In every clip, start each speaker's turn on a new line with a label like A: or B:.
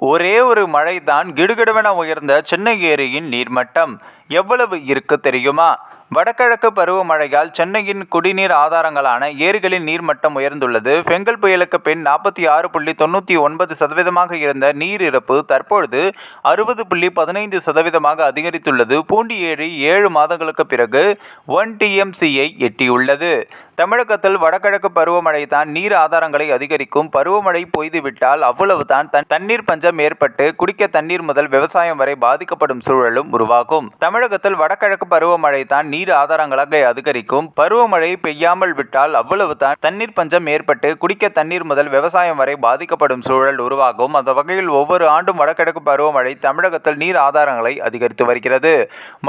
A: ஒரே ஒரு மழைதான் கிடுகிடுவென உயர்ந்த சென்னை ஏரியின் நீர்மட்டம். எவ்வளவு இருக்கு தெரியுமா? வடகிழக்கு பருவமழையால் சென்னையின் குடிநீர் ஆதாரங்களான ஏரிகளின் நீர்மட்டம் உயர்ந்துள்ளது. பெங்கல் புயலுக்கு பின் நாற்பத்தி ஆறு புள்ளி தொண்ணூற்றி ஒன்பது சதவீதமாக இருந்த நீர் இருப்பு தற்பொழுது அறுபது புள்ளி பதினைந்து சதவீதமாக அதிகரித்துள்ளது. பூண்டி ஏரி ஏழு மாதங்களுக்கு பிறகு ஒன் டிஎம்சியை எட்டியுள்ளது. தமிழகத்தில் வடகிழக்கு பருவமழை தான் நீர் ஆதாரங்களை அதிகரிக்கும். பருவமழை பொய்துவிட்டால் அவ்வளவுதான் தன் தண்ணீர் பஞ்சம் ஏற்பட்டு குடிக்க தண்ணீர் முதல் விவசாயம் வரை பாதிக்கப்படும் சூழலும் உருவாகும். தமிழகத்தில் வடகிழக்கு பருவமழை தான் நீர் ஆதாரங்களாக அதிகரிக்கும். பருவமழை பெய்யாமல் விட்டால் அவ்வளவுதான் தண்ணீர் பஞ்சம் ஏற்பட்டு குடிக்க தண்ணீர் முதல் விவசாயம் வரை பாதிக்கப்படும் சூழல் உருவாகும். அந்த வகையில் ஒவ்வொரு ஆண்டும் வடகிழக்கு பருவமழை தமிழகத்தில் நீர் ஆதாரங்களை அதிகரித்து வருகிறது.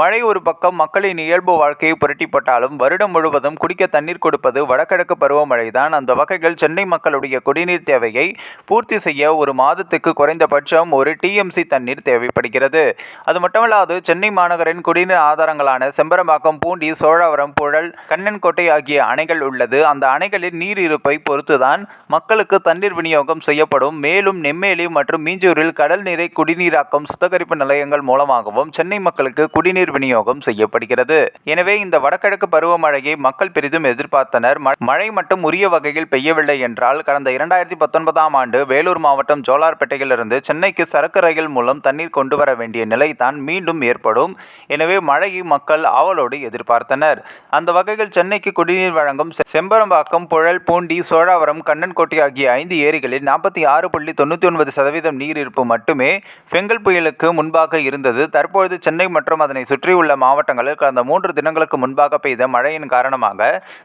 A: மழை ஒரு பக்கம் மக்களின் இயல்பு வாழ்க்கையை புரட்டிப்பட்டாலும் வருடம் முழுவதும் குடிக்க தண்ணீர் கொடுப்பது வடகிழக்கு பருவமழை தான் அந்த வகையில் சென்னை மக்களுடைய குடிநீர் தேவையை பூர்த்தி செய்ய ஒரு மாதத்துக்கு குறைந்தபட்சம் ஒரு டிஎம்சி தண்ணீர் தேவைப்படுகிறது. அது மட்டுமல்லாது சென்னை மாநகரின் குடிநீர் ஆதாரங்களான செம்பரம்பாக்கம் பூண்டி சோழவரம் புழல் கண்ணன்கோட்டை ஆகிய அணைகள் உள்ளது. அந்த அணைகளின் நீர் இருப்பை பொறுத்துதான் மக்களுக்கு தண்ணீர் விநியோகம் செய்யப்படும். மேலும் நெம்மேலி மற்றும் மீஞ்சூரில் கடல் நீரை குடிநீராக்கும் சுத்திகரிப்பு நிலையங்கள் மூலமாகவும் சென்னை மக்களுக்கு குடிநீர் விநியோகம் செய்யப்படுகிறது. எனவே இந்த வடகிழக்கு பருவமழையை மக்கள் பெரிதும் எதிர்பார்த்து பார்த்தனர் மழை மட்டும் உரிய வகையில் பெய்யவில்லை என்றால் கடந்த இரண்டாயிரத்தி பத்தொன்பதாம் ஆண்டு வேலூர் மாவட்டம் ஜோலார்பேட்டையிலிருந்து சென்னைக்கு சரக்கு ரயில் மூலம் தண்ணீர் கொண்டு வர வேண்டிய நிலை தான் மீண்டும் ஏற்படும். எனவே மழையை மக்கள் ஆவலோடு எதிர்பார்த்தனர். அந்த வகையில் சென்னைக்கு குடிநீர் வழங்கும் செம்பரம்பாக்கம் புழல் பூண்டி சோழாவரம் கண்ணன்கோட்டை ஆகிய ஐந்து ஏரிகளில் நாற்பத்தி ஆறு புள்ளி தொண்ணூற்றி ஒன்பது சதவீதம் நீர் இருப்பு மட்டுமே பெங்கல் புயலுக்கு முன்பாக இருந்தது. தற்பொழுது சென்னை மற்றும் அதனை சுற்றியுள்ள மாவட்டங்களில் கடந்த மூன்று தினங்களுக்கு முன்பாக பெய்த மழையின் காரணமாக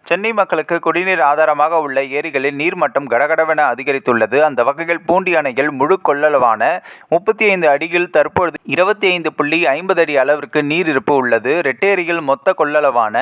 A: சென்னை மக்களுக்கு குடிநீர் ஆதாரமாக உள்ள ஏரிகளில் நீர்மட்டம் கடகடவென அதிகரித்துள்ளது. அந்த வகையில் பூண்டி அணையில் முழு கொள்ளளவான முப்பத்தி ஐந்து அடியில் தற்பொழுது இருபத்தி ஐந்து புள்ளி ஐம்பது அடி அளவிற்கு நீர் இருப்பு உள்ளது. ரெட்டேரியில் மொத்த கொள்ளளவான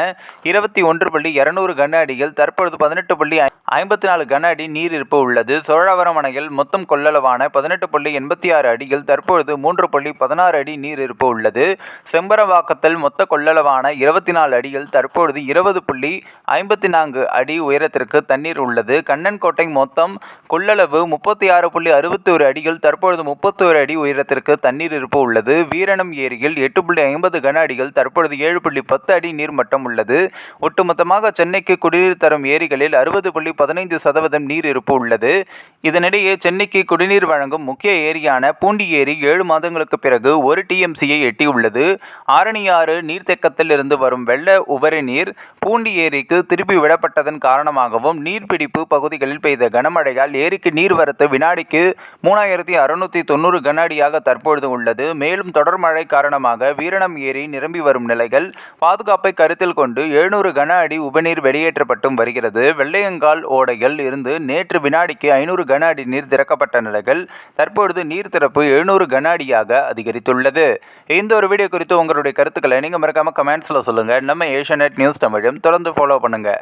A: இருபத்தி ஒன்று புள்ளி இரநூறு கன அடியில் தற்பொழுது பதினெட்டு புள்ளி ஐம்பத்தி நாலு கன அடி நீர் இருப்பு உள்ளது. சோழாவரம் அணையில் மொத்தம் கொள்ளளவான பதினெட்டு புள்ளி எண்பத்தி ஆறு அடியில் தற்பொழுது மூன்று புள்ளி பதினாறு அடி நீர் இருப்பு உள்ளது. செம்பரவாக்கத்தில் மொத்த கொள்ளளவான இருபத்தி நாலு அடியில் தற்பொழுது இருபது புள்ளி ஐம்பத்தி நான்கு அடி உயரத்திற்கு தண்ணீர் உள்ளது. கண்ணன்கோட்டை மொத்தம் கொள்ளளவு முப்பத்தி ஆறு புள்ளி அறுபத்தி ஒரு அடியில் தற்பொழுது முப்பத்தோரு அடி உயரத்திற்கு தண்ணீர் இருப்பு உள்ளது வீரணம் ஏரியில் எட்டு புள்ளி ஐம்பது கன அடிகள் தற்பொழுது ஏழு புள்ளி பத்து அடி நீர்மட்டம் உள்ளது. ஒட்டுமொத்தமாக சென்னைக்கு குடிநீர் தரும் ஏரிகளில் அறுபது புள்ளி பதினைந்து சதவீதம் நீர் இருப்பு உள்ளது. இதனிடையே சென்னைக்கு குடிநீர் வழங்கும் முக்கிய ஏரியான பூண்டி ஏரி ஏழு மாதங்களுக்கு பிறகு ஒரு டிஎம்சியை எட்டியுள்ளது. ஆரணியாறு நீர்த்தேக்கத்தில் இருந்து வரும் வெள்ள உபரி நீர் பூண்டி ஏரிக்கு திருப்பி விடப்பட்டதன் காரணமாகவும் நீர்பிடிப்பு பகுதிகளில் பெய்த கனமழையால் ஏரிக்கு நீர்வரத்து வினாடிக்கு மூணாயிரத்தி அறுநூற்றி தொண்ணூறு கன அடியாக தற்பொழுது உள்ளது. மேலும் தொடர் மழை காரணமாக வீரணம் ஏரி நிரம்பி வரும் நிலைகள் பாதுகாப்பை கருத்தில் கொண்டு எழுநூறு கன அடி உபநீர் வெளியேற்றப்பட்டும் வருகிறது. வெள்ளையங்கால் ஓடைகள் இருந்து நேற்று வினாடிக்கு ஐநூறு கன அடி நீர் திறக்கப்பட்ட நிலைகள். தற்பொழுது நீர் திறப்பு எழுநூறு கன அடியாக அதிகரித்துள்ளது. இந்த ஒரு வீடியோ குறித்து உங்களுடைய கருத்துக்களை நீங்கள் மறக்காமல் கமெண்ட்ஸில் சொல்லுங்கள் நம்ம ஏஷியா நியூஸ் தமிழும் தொடர்ந்து ஃபாலோ பண்ணுங்கள்